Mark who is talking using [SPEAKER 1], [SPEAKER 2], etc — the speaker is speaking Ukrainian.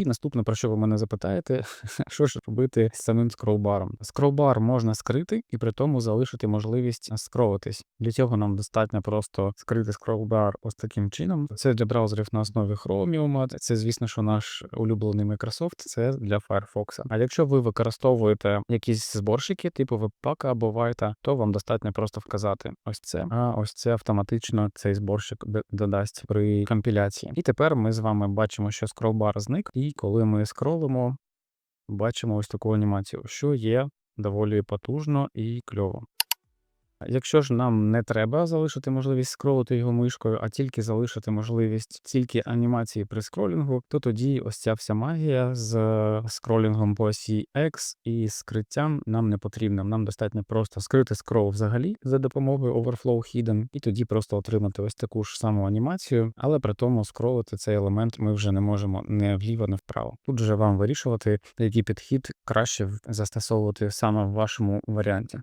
[SPEAKER 1] І наступне, про що ви мене запитаєте, що ж робити з самим скролбаром? Скролбар можна скрити і при тому залишити можливість скролитись. Для цього нам достатньо просто скрити скролбар ось таким чином. Це для браузерів на основі Chromium. Це, звісно, що наш улюблений Microsoft, це для Firefox. А якщо ви використовуєте якісь зборщики, типу Webpack або Vite, то вам достатньо просто вказати ось це. А ось це автоматично цей зборщик додасть при компіляції. І тепер ми з вами бачимо, що скролбар зник, і коли ми скролимо, бачимо ось таку анімацію, що є доволі потужно і кльово. Якщо ж нам не треба залишити можливість скролити його мишкою, а тільки залишити можливість тільки анімації при скролінгу, то тоді ось ця вся магія з е, скролінгом по осі X і скриттям нам не потрібна. Нам достатньо просто скрити скрол взагалі за допомогою Overflow Hidden, і тоді просто отримати ось таку ж саму анімацію, але при тому скролити цей елемент ми вже не можемо не вліво, не вправо. Тут вже вам вирішувати, який підхід краще застосовувати саме в вашому варіанті.